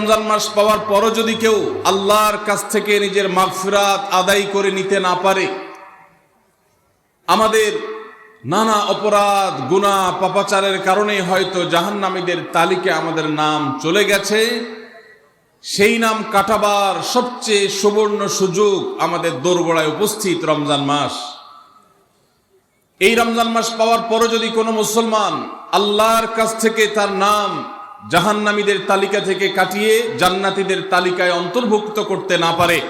রমজান মাস পাওয়ার পরও যদি কেউ আল্লাহর কাছ থেকে নিজের মাগফিরাত আদায় করে নিতে না পারে, আমাদের নানা অপরাধ, গুনাহ, পাপাচারের কারণে হয়তো জাহান্নামীদের তালিকায় আমাদের নাম চলে গেছে। সেই নাম কাটাবার সবচেয়ে সুবর্ণ সুযোগ আমাদের দোরগোড়ায় উপস্থিত রমজান মাস। এই রমজান মাস পাওয়ার পরও যদি কোনো মুসলমান আল্লাহর কাছ থেকে তার নাম জাহান্নামীদের তালিকা থেকে কাটিয়ে জান্নাতীদের তালিকায় অন্তর্ভুক্ত করতে না পারে,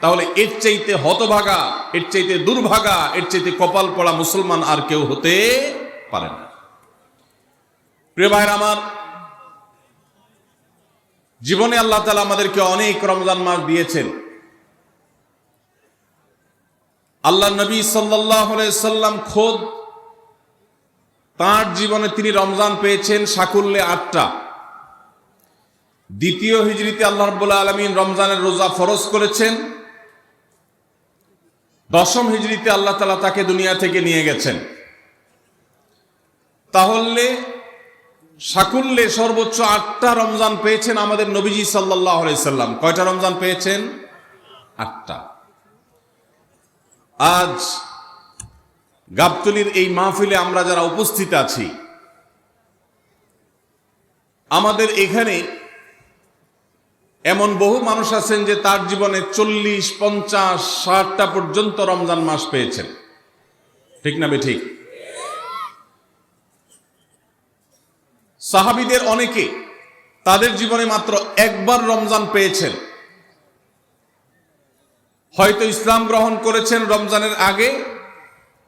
তাহলে এর চাইতে হতভাগা, এর চাইতে দুর্ভাগা, এর চাইতে কপাল পড়া মুসলমান আর কেউ হতে পারে না। প্রিয় ভাইয়ের আমার, জীবনে আল্লাহ তালা আমাদেরকে অনেক রমজান মাস দিয়েছেন। আল্লাহ নবী সাল্লাম খোদ তাঁর জীবনে তিনি রমজান পেয়েছেন সাকুল্যে আটটা। দ্বিতীয় হিজড়িতে আল্লাহ রব্বুল্লাহ আলমিন রমজানের রোজা ফরজ করেছেন। দশম হিজড়িতে আল্লাহ তালা তাকে দুনিয়া থেকে নিয়ে গেছেন। তাহলে সাকুল্যে সর্বোচ্চ আটটা রমজান পেয়েছেন আমাদের নবীজি সাল্লাহ সাল্লাম। কয়টা রমজান পেয়েছেন? আটটা। আজ গাবতলির এই মাহফিলে আমরা যারা উপস্থিত আছি, আমাদের এখানে এমন বহু মানুষ আছেন যে তার জীবনে চল্লিশ, পঞ্চাশ, ষাটটা পর্যন্ত রমজান মাস পেয়েছেন। ঠিক না ঠিক সাহাবিদের অনেকে তাদের জীবনে মাত্র একবার রমজান পেয়েছেন। হয়তো ইসলাম গ্রহণ করেছেন রমজানের আগে,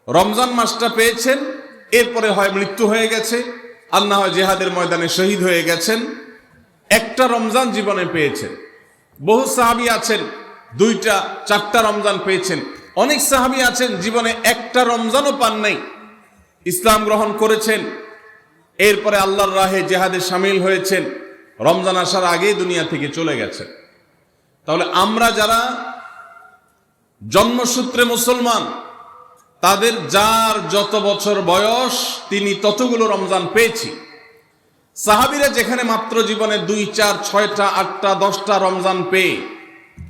রমজান মাসটা পেয়েছেন, এরপরে হয় মৃত্যু হয়ে গেছে আর না হয় জেহাদের ময়দানে শহীদ হয়ে গেছেন। একটা রমজান জীবনে পেয়েছেন। বহু সাহাবি আছেন, দুইটা, চারটা রমজান পেয়েছেন। অনেক সাহাবি আছেন, জীবনে একটা রমজানও পান নাই। ইসলাম গ্রহণ করেছেন, এরপরে আল্লাহর রাহে জেহাদে সামিল হয়েছেন, রমজান আসার আগেই দুনিয়া থেকে চলে গেছেন। তাহলে আমরা যারা জন্মসূত্রে মুসলমান, তাদের যার যত বছর বয়স, তিনি ততগুলো রমজান পেয়েছি। সাহাবিরা যেখানে মাত্র জীবনে দুই, চার, ছয়টা, আটটা, দশটা রমজান পেয়ে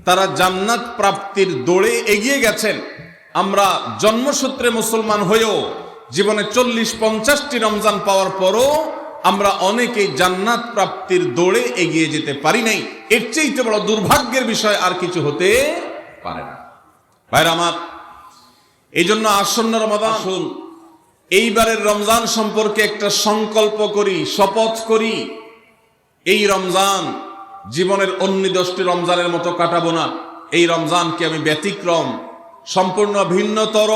তারা জান্নাত প্রাপ্তির দৌড়ে এগিয়ে গেছেন। আমরা জন্মসূত্রে মুসলমান হয়েও জীবনে চল্লিশ, পঞ্চাশটি রমজান পাওয়ার পরও আমরা অনেকেই জান্নাত প্রাপ্তির দৌড়ে এগিয়ে যেতে পারি নাই। এর চেয়ে বড় দুর্ভাগ্যের বিষয় আর কিছু হতে পারে না। ভাইরা আমার এই জন্য আসন্ন রমাদান এইবারের রমজান সম্পর্কে একটা সংকল্প করি, শপথ করি। এই রমজান জীবনের অন্য দশটি রমজানের মতো কাটাবো না। এই রমজানকে আমি ব্যতিক্রম, সম্পূর্ণ ভিন্নতর,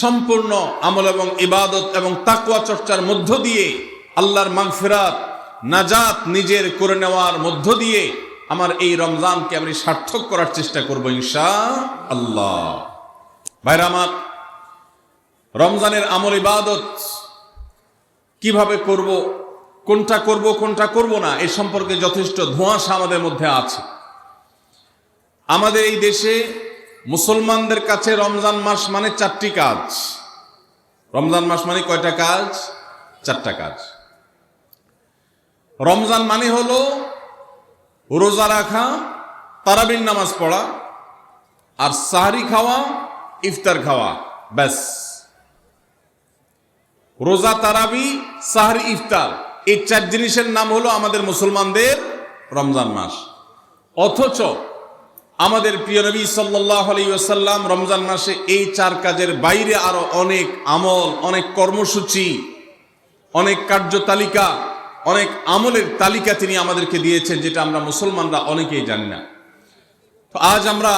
সম্পূর্ণ আমল এবং ইবাদত এবং তাকুয়া চর্চার মধ্য দিয়ে, আল্লাহর মাগফিরাত, নাজাত নিজের করে নেওয়ার মধ্য দিয়ে আমার এই রমজানকে আমি সার্থক করার চেষ্টা করব ইনশা আল্লাহ ভাইরা আমার রমজানের আমল ইবাদত কীভাবে করব, কোনটা করব কোনটা করব না, এ সম্পর্কে যথেষ্ট ধোঁয়াশা আমাদের মধ্যে আছে। আমাদের এই দেশে মুসলমানদের কাছে রমজান মাস মানে চারটি কাজ। রমজান মাস মানে কয়টা কাজ? চারটা কাজ। রমজান মানে হলো রোজা রাখা তারাবিন নামাজ পড়া আর সাহারি খাওয়া, ইফতার খাওয়া, ব্যাস। রোজা, তারাবি, সাহারি, ইফতার। এই চার জিনিসের নাম হলো আমাদের মুসলমানদের রমজান মাস। অথচ আমাদের প্রিয় নবী সাল্লাহ আলাইসাল্লাম রমজান মাসে এই চার কাজের বাইরে আরও অনেক আমল, অনেক কর্মসূচি, অনেক কার্যতালিকা, অনেক আমলের তালিকা তিনি আমাদেরকে দিয়েছেন, যেটা আমরা মুসলমানরা অনেকেই জানি না। আজ আমরা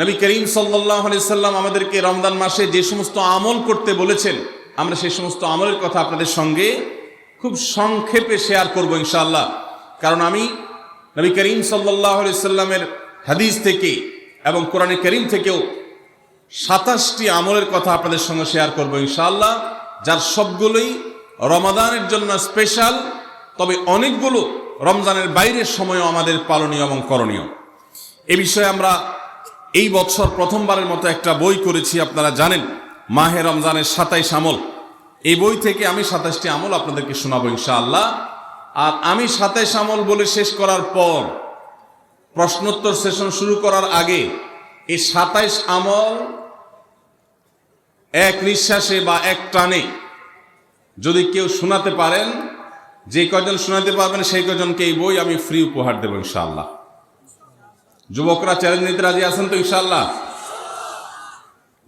নবী করিম সাল্লাহ সাল্লাম আমাদেরকে রমজান মাসে যে সমস্ত আমল করতে বলেছেন আমরা সেই সমস্ত আমলের কথা আপনাদের সঙ্গে খুব সংক্ষেপে শেয়ার করব ইনশাআল্লাহ। কারণ আমি নবী করিম সাল্লাহ সাল্লামের হাদিস থেকে এবং কোরআনে করিম থেকেও সাতাশটি আমলের কথা আপনাদের সঙ্গে শেয়ার করব ইনশাআল্লাহ, যার সবগুলোই রমাদানের জন্য স্পেশাল তবে অনেকগুলো রমজানের বাইরের সময়ও আমাদের পালনীয় এবং করণীয়। এ বিষয়ে আমরা এই বছর প্রথমবারের মতো একটা বই করেছি, আপনারা জানেন। মাহে রমজানের সাতাইশ আমল। এই বই থেকে আমি সাতাইশটি আমল আপনাদেরকে শোনাবো ইনশাআল্লাহ। আর আমি সাতাইশ আমল বলে শেষ করার পর, প্রশ্নোত্তর সেশন শুরু করার আগে, এই সাতাইশ আমল এক নিঃশ্বাসে বা এক টানে যদি কেউ শোনাতে পারেন, যে কজন শোনাতে পারবেন সেই কজনকে এই বই আমি ফ্রি উপহার দেবো ইনশাআল্লাহ। যুবকরা চ্যালেঞ্জ নিতে রাজি আছেন তো ইনশাআল্লাহ?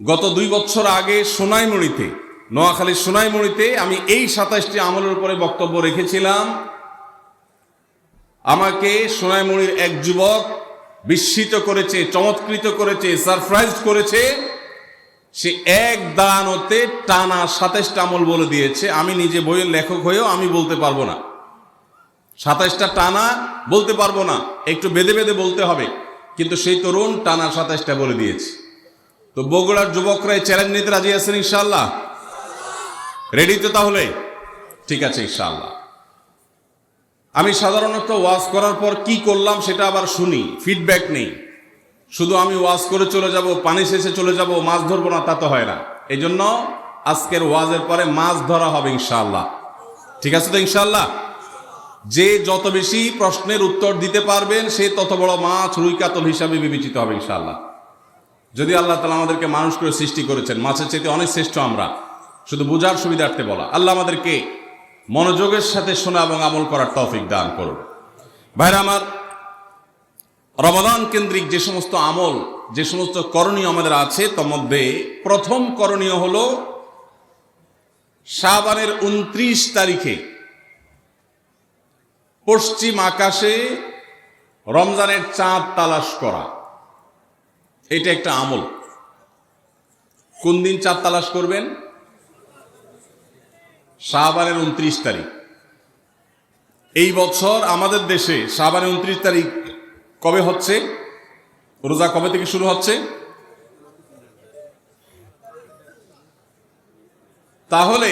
গত দুই বছর আগে সোনাইমুড়িতে নোয়াখালীর সোনাইমুড়িতে আমি এই সাতাশটি আমলের উপরে বক্তব্য রেখেছিলাম। আমাকে সোনাইমুড়ির এক যুবক বিস্মিত করেছে, চমৎকৃত করেছে সারপ্রাইজ করেছে। সে এক দাঁড়ানোতে টানা সাতাশটা আমল বলে দিয়েছে। আমি নিজে বইয়ের লেখক হয়েও আমি বলতে পারব না। সাতাশটা টানা বলতে পারব না, একটু বেঁধে বেঁধে বলতে হবে। কিন্তু সেই তরুণ টানা সাতাশটা বলে দিয়েছে। তো বগুড়ার যুবকরা এই চ্যালেঞ্জ নিতে রাজি আছেন ইনশাল্লাহ রেডি তো তাহলে? ঠিক আছে ইনশাল্লাহ আমি সাধারণত ওয়াজ করার পর কি করলাম সেটা আবার শুনি ফিডব্যাক নেই। শুধু আমি ওয়াজ করে চলে যাব, পানি শেষে চলে যাব, মাছ ধরবো না, তা তো হয় না। এই জন্য আজকের ওয়াজের পরে মাছ ধরা হবে ইনশাল্লাহ ঠিক আছে তো ইনশাল্লাহ যে যত বেশি প্রশ্নের উত্তর দিতে পারবেন, সে তত বড় মাছ রুই কাতল হিসাবে বিবেচিত হবে ইনশাল্লাহ যদি আল্লাহ তালা আমাদেরকে মানুষ করে সৃষ্টি করেছেন, মাছের চেয়ে অনেক শ্রেষ্ঠ আমরা। শুধু বোঝার সুবিধার্থে বলা। আল্লাহ আমাদেরকে মনোযোগের সাথে শোনা এবং আমল করার তৌফিক দান করুন। ভাইরা আমার, রমাদান কেন্দ্রিক যে সমস্ত আমল, যে সমস্ত করণীয় আমাদের আছে তার মধ্যে প্রথম করণীয় হল শাবানের উনত্রিশ তারিখে পশ্চিম আকাশে রমজানের চাঁদ তালাশ করা। এটা একটা আমল। কোন দিন চাঁদ তালাশ করবেন? শাহবানের উনত্রিশ তারিখ। এই বছর আমাদের দেশে শাহবানের উনত্রিশ তারিখ কবে হচ্ছে? রোজা কবে থেকে শুরু হচ্ছে? তাহলে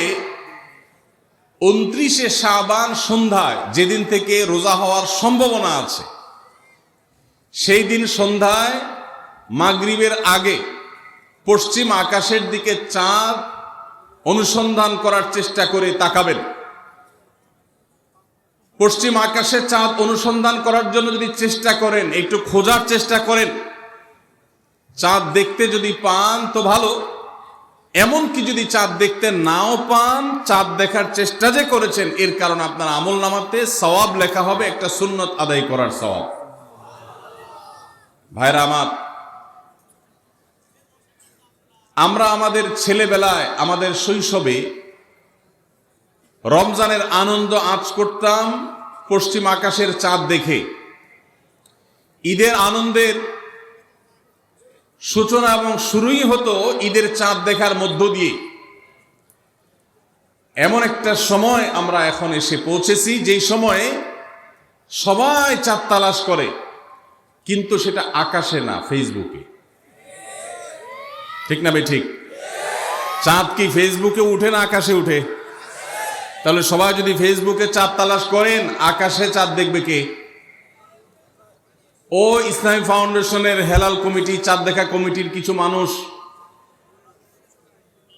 উনত্রিশে শাবান সন্ধ্যায় যেদিন থেকে রোজা হওয়ার সম্ভাবনা আছে, সেই দিন সন্ধ্যায় মাগরিবের আগে পশ্চিম আকাশের দিকে চাঁদ অনুসন্ধান করার চেষ্টা করে তাকাবেন। পশ্চিম আকাশে চাঁদ অনুসন্ধান করার জন্য যদি চেষ্টা করেন, একটু খোঁজার চেষ্টা করেন, চাঁদ দেখতে যদি পান তো ভালো। এমনকি যদি চাঁদ দেখতে নাও পান, চাঁদ দেখার চেষ্টা যে করেছেন, এর কারণ আপনার আমল নামাতে সওয়াব লেখা হবে, একটা সুন্নত আদায় করার সওয়াব। ভাইরা আমার আমরা আমাদের ছেলেবেলায়, আমাদের শৈশবে রমজানের আনন্দ আঁচ করতাম পশ্চিম আকাশের চাঁদ দেখে। ঈদের আনন্দের সূচনা এবং শুরুই হতো ঈদের চাঁদ দেখার মধ্য দিয়ে। এমন একটা সময় আমরা এখন এসে পৌঁছেছি, যেই সময়ে সবাই চাঁদ তালাশ করে, কিন্তু সেটা আকাশে না, ফেসবুকে। ঠিক না ঠিক? চাঁদ কি ফেসবুকে উঠে না আকাশে উঠে? তাহলে সবাই যদি ফেসবুকে চাঁদ তালাশ করেন, আকাশে চাঁদ দেখবে কে? ও ইসলামী ফাউন্ডেশনের হেলাল কমিটি, চাঁদ দেখা কমিটির কিছু মানুষ,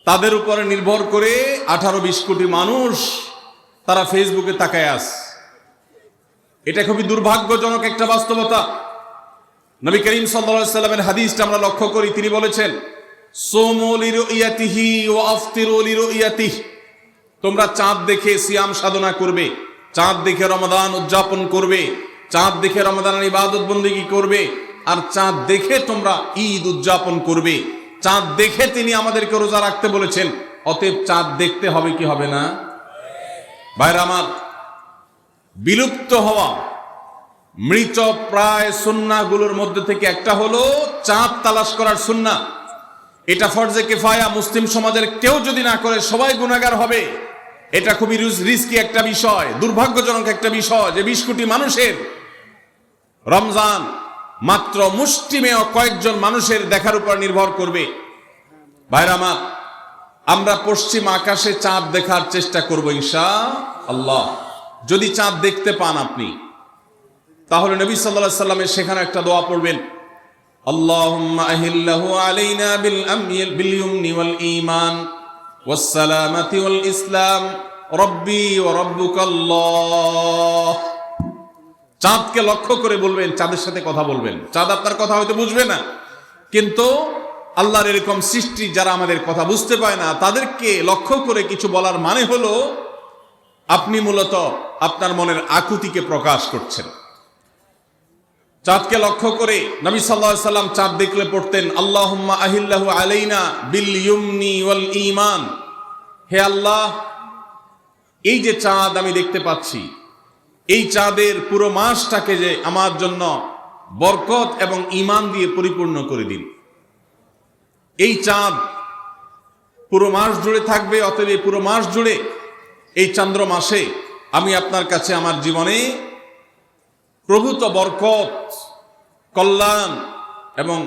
তাদের উপরে নির্ভর করে আঠারো বিশ কোটি মানুষ তারা ফেসবুকে তাকায় আস এটা খুবই দুর্ভাগ্যজনক একটা বাস্তবতা। নবী করিম সাল্লা সাল্লামের হাদিসটা আমরা লক্ষ্য করি, তিনি বলেছেন তোমরা চাঁদ দেখে সিয়াম সাধনা করবে, চাঁদ দেখে রমাদান উদযাপন করবে, চাঁদ দেখে রমাদানের ইবাদত বন্দিগি করবে, আর চাঁদ দেখে তোমরা ঈদ উদযাপন করবে। চাঁদ দেখে তিনি আমাদেরকে রোজা রাখতে বলেছেন, অতএব চাঁদ দেখতে হবে কি হবে না? ভাইরা আমার, বিলুপ্ত হওয়া মৃত প্রায় সুন্নাগুলোর মধ্যে থেকে একটা হলো চাঁদ তালাশ করার সুন্না। এটা ফরজে কেফায়া মুসলিম সমাজের কেউ যদি না করে, সবাই গুণাগার হবে। এটা খুবই রিস্কি একটা বিষয়, দুর্ভাগ্যজনক একটা বিষয় যে বিশ কোটি মানুষের রমজান মাত্র মুষ্টিমেয় কয়েকজন মানুষের দেখার উপর নির্ভর করবে। ভাইরামা আমরা পশ্চিম আকাশে চাঁদ দেখার চেষ্টা করব ইনশা আল্লাহ যদি চাঁদ দেখতে পান আপনি, তাহলে নবী সাল্লাহ সাল্লামের সেখানে একটা দোয়া পড়বেন। اللهم أهله علينا بالأمن باليمن والإيمان والسلامة والإسلام রব্বি ও রব্বুকাল্লাহ চাঁদকে লক্ষ্য করে বলবেন চাঁদের সাথে কথা বলবেন চাঁদ আপনার কথা হয়তো বুঝবে না কিন্তু আল্লাহর এরকম সৃষ্টি যারা আমাদের কথা বুঝতে পায় না তাদেরকে লক্ষ্য করে কিছু বলার মানে হলো আপনি মূলত আপনার মনের আকুতিকে প্রকাশ করছেন চাঁদকে লক্ষ্য করে নবী সাল্লাম চাঁদ দেখলে পড়তেন আল্লাহ আহিল্লাহু আলাইনা বিল ইউমনি ওয়াল ইমান হে আল্লাহ, এই যে চাঁদ আমি দেখতে পাচ্ছি, এই চাঁদের পুরো মাসটাকে যে আমার জন্য বরকত এবং ইমান দিয়ে পরিপূর্ণ করে দিন এই চাঁদ পুরো মাস জুড়ে থাকবে, অতএব পুরো মাস জুড়ে, এই চন্দ্র মাসে আমি আপনার কাছে আমার জীবনে প্রভূত বরকত কল্যাণ এবং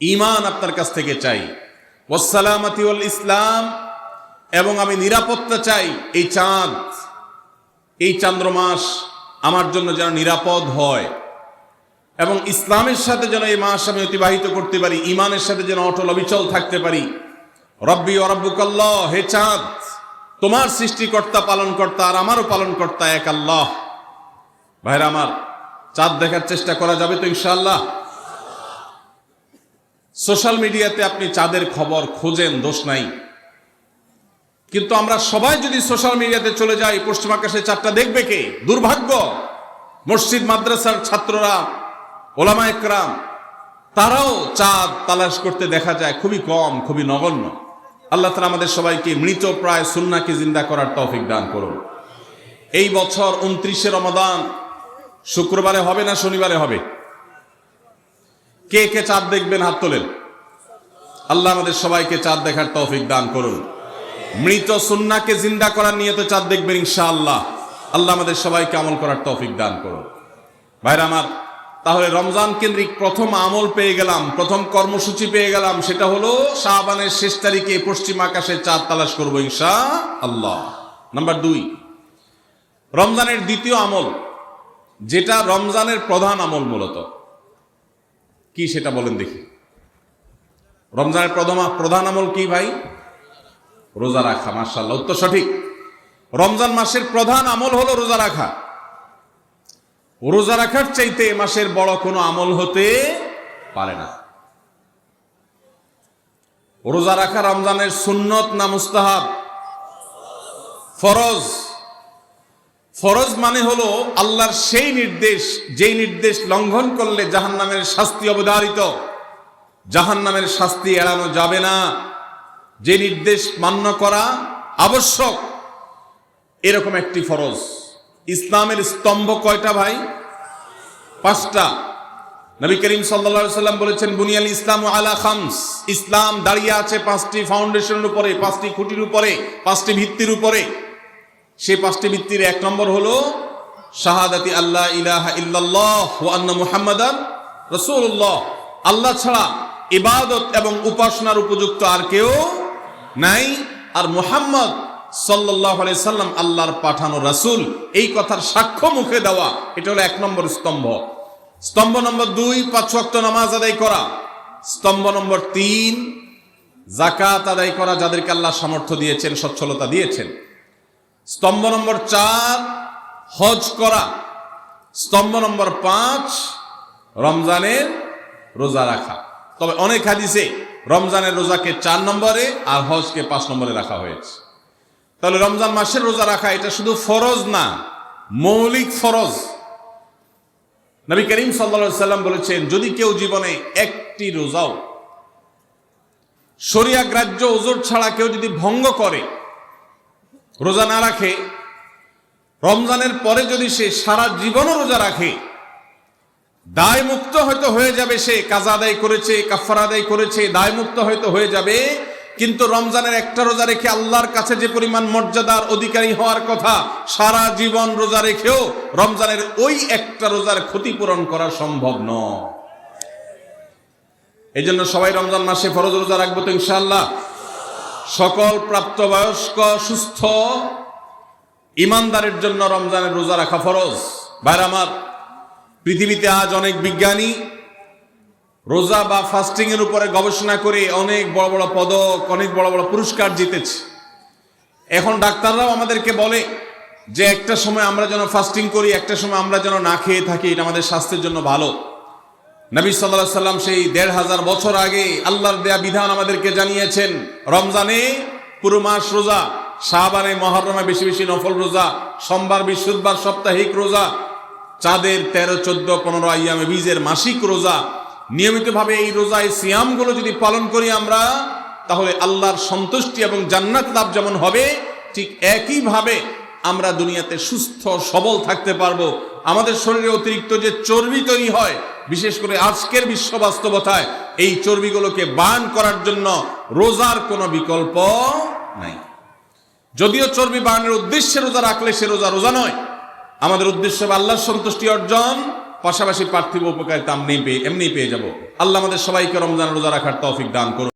ইমান আপনার কাছ থেকে চাই। ওসালামতি ইসলাম এবং আমি নিরাপত্তা চাই এই চাঁদ। এই চন্দ্রমাস আমার জন্য যেন নিরাপদ হয় এবং ইসলামের সাথে যেন এই মাস আমি অতিবাহিত করতে পারি ইমানের সাথে যেন অটল অবিচল থাকতে পারি। রব্বি অরব্বুকাল্লাহ হে চাঁদ, তোমার সৃষ্টিকর্তা, পালনকর্তা আর আমারও পালনকর্তা এক আল্লাহ। ভাইরা আমার চাঁদ দেখার চেষ্টা করা যাবে তো ইনশাল্লাহ সোশ্যাল মিডিয়াতে আপনি চাঁদের খবর খোঁজেন, দোষ নাই। কিন্তু আমরা সবাই যদি সোশ্যাল মিডিয়াতে চলে যাই, পশ্চিম আকাশে চাঁদটা দেখবে কে? দুর্ভাগ্য। মসজিদ, মাদ্রাসার ছাত্ররা, ওলামা একরাম, তারাও চাঁদ তালাশ করতে দেখা যায় খুবই কম, খুবই নগণ্য। আল্লাহ তালা আমাদের সবাইকে মৃত প্রায় সুন্নাকে জিন্দা করার তৌফিক দান করুন। এই বছর উনত্রিশে রমাদান শুক্রবারে হবে না শনিবারে হবে? কে কে চাঁদ দেখবেন হাত তোলেন? আল্লাহ আমাদের সবাইকে চাঁদ দেখার তৌফিক দান করুন। মৃত সুন্নাকে জিন্দা করার নিয়ে তো চাঁদ দেখবেন ইনশাআল্লাহ। আল্লাহ আমাদের সবাইকে আমল করার তৌফিক দান করুন। ভাইরা আমার, তাহলে রমজান কেন্দ্রিক প্রথম আমল পেয়ে গেলাম, প্রথম কর্মসূচি পেয়ে গেলাম, সেটা হলো শাহবানের শেষ তারিখে পশ্চিম আকাশে চাঁদ তালাশ করব ইনশা আল্লাহ নাম্বার দুই, রমজানের দ্বিতীয় আমল যেটা রমজানের প্রধান আমল মূলত। কি সেটা বলেন দেখি। রমজানের প্রথম প্রধান আমল কি ভাই? রোজা রাখা মার্শাল্লাহ উত্তর সঠিক। রমজান মাসের প্রধান আমল হলো রোজা রাখা। রোজা রাখার চাইতে মাসের বড় কোনো আমল হতে পারে না। রোজা রাখা রমজানের সুন্নত না মুস্তাহাব? ফরজ। ফরজ মানে হলো আল্লাহর সেই নির্দেশ, যেই নির্দেশ লঙ্ঘন করলে জাহান নামের শাস্তি অবধারিত। জাহান নামের শাস্তি এড়ানো যাবে না। যে নির্দেশ মান্য করা আবশ্যক, এরকম একটি ফরজ। ইসলামের স্তম্ভ কয়টা ভাই? পাঁচটা। নবী করিম সাল্লা সাল্লাম বলেছেন, বুনিয়াল ইসলাম আলা খামস। ইসলাম দাঁড়িয়ে আছে পাঁচটি ফাউন্ডেশনের উপরে, পাঁচটি খুঁটির উপরে, পাঁচটি ভিত্তির উপরে। সেই পাঁচটি ভিত্তির এক নম্বর হলো শাহাদাতি আল্লাহ ইলাহা ইল্লাল্লাহ ও আন্না মুহাম্মাদান রসুল্লাহ আল্লাহ ছাড়া ইবাদত এবং উপাসনার উপযুক্ত আর কেউ নাই। আর মুহাম্মদ সাল্লাহ সাল্লাম আল্লাহর পাঠানো রাসুল, এই কথার সাক্ষ্য মুখে দেওয়া, এটা হলো এক নম্বর স্তম্ভ। স্তম্ভ নম্বর দুই, পাঁচ ওয়াক্ত নামাজ আদায় করা। স্তম্ভ নম্বর তিন জাকাত আদায় করা যাদেরকে আল্লাহ সামর্থ্য দিয়েছেন, সচ্ছলতা দিয়েছেন। স্তম্ভ নম্বর চার, হজ করা। স্তম্ভ নম্বর পাঁচ, রমজানের রোজা রাখা। তবে অনেক হাদিসে রমজানের রোজাকে চার নম্বরে আর হজকে পাঁচ নম্বরে রাখা হয়েছে। তাহলে রমজান মাসের রোজা রাখা এটা শুধু ফরজ না, মৌলিক ফরজ। নবী করিম সাল্লা সাল্লাম বলেছেন, যদি কেউ জীবনে একটি রোজাও শরিয়া গ্রাহ্য ওজোর ছাড়া কেউ যদি ভঙ্গ করে রোজা না রাখে, রমজানের পরে যদি সে সারা জীবনও রোজা রাখে দায় মুক্ত হয়তো হয়ে যাবে সে, কাজা আদায় করেছে আদায় করেছে দায় মুক্ত হয়তো হয়ে যাবে, কিন্তু রমজানের একটা রোজা রেখে আল্লাহর কাছে যে পরিমাণ মর্যাদার অধিকারী হওয়ার কথা, সারা জীবন রোজা রেখেও রমজানের ওই একটা রোজার ক্ষতিপূরণ করা সম্ভব নয়। এই জন্য সবাই রমজান মাসে ফরজ রোজা রাখব তো ইনশাল্লাহ সকল প্রাপ্তবয়স্ক, সুস্থ, ইমানদারের জন্য রমজানের রোজা রাখা ফরজ। বাইরে আমার, পৃথিবীতে আজ অনেক বিজ্ঞানী রোজা বা ফাস্টিং এর উপরে গবেষণা করে অনেক বড় বড় পদক, অনেক বড় বড় পুরস্কার জিতেছে। এখন ডাক্তাররাও আমাদেরকে বলে যে একটা সময় আমরা যেন ফাস্টিং করি, একটা সময় আমরা যেন না খেয়ে থাকি, এটা আমাদের স্বাস্থ্যের জন্য ভালো। নবী সাল্লাহ সাল্লাম সেই দেড় হাজার বছর আগে আল্লাহর দেয়া বিধান আমাদেরকে জানিয়েছেন, রমজানে পুরো মাস রোজা শাহবানে মহরমে বেশি বেশি নফল রোজা, সোমবার, বৃহস্পতিবার সাপ্তাহিক রোজা, চাঁদের তেরো, চোদ্দ, পনেরো আইয়ামে বীজের মাসিক রোজা। নিয়মিতভাবে এই রোজা রোজায় সিয়ামগুলো যদি পালন করি আমরা, তাহলে আল্লাহর সন্তুষ্টি এবং জান্নাত লাভ যেমন হবে, ঠিক একইভাবে আমরা দুনিয়াতে সুস্থ, সবল থাকতে পারব। আমাদের শরীরে অতিরিক্ত যে চর্বি তৈরি হয়, বিশেষ করে আজকের বিশ্ব বাস্তবতায়, এই চর্বিগুলোকে বার্ন করার জন্য রোজার কোনো বিকল্প নাই। যদিও চর্বি বানের উদ্দেশ্যে রোজা রাখলে সে রোজা রোজা নয়, আমাদের উদ্দেশ্য আল্লাহর সন্তুষ্টি অর্জন, পাশাপাশি পার্থিব উপকারিতা এমনি পেয়ে এমনি পেয়ে যাব। আল্লাহ আমাদের সবাইকে রমজান রোজা রাখার তৌফিক দান করুন।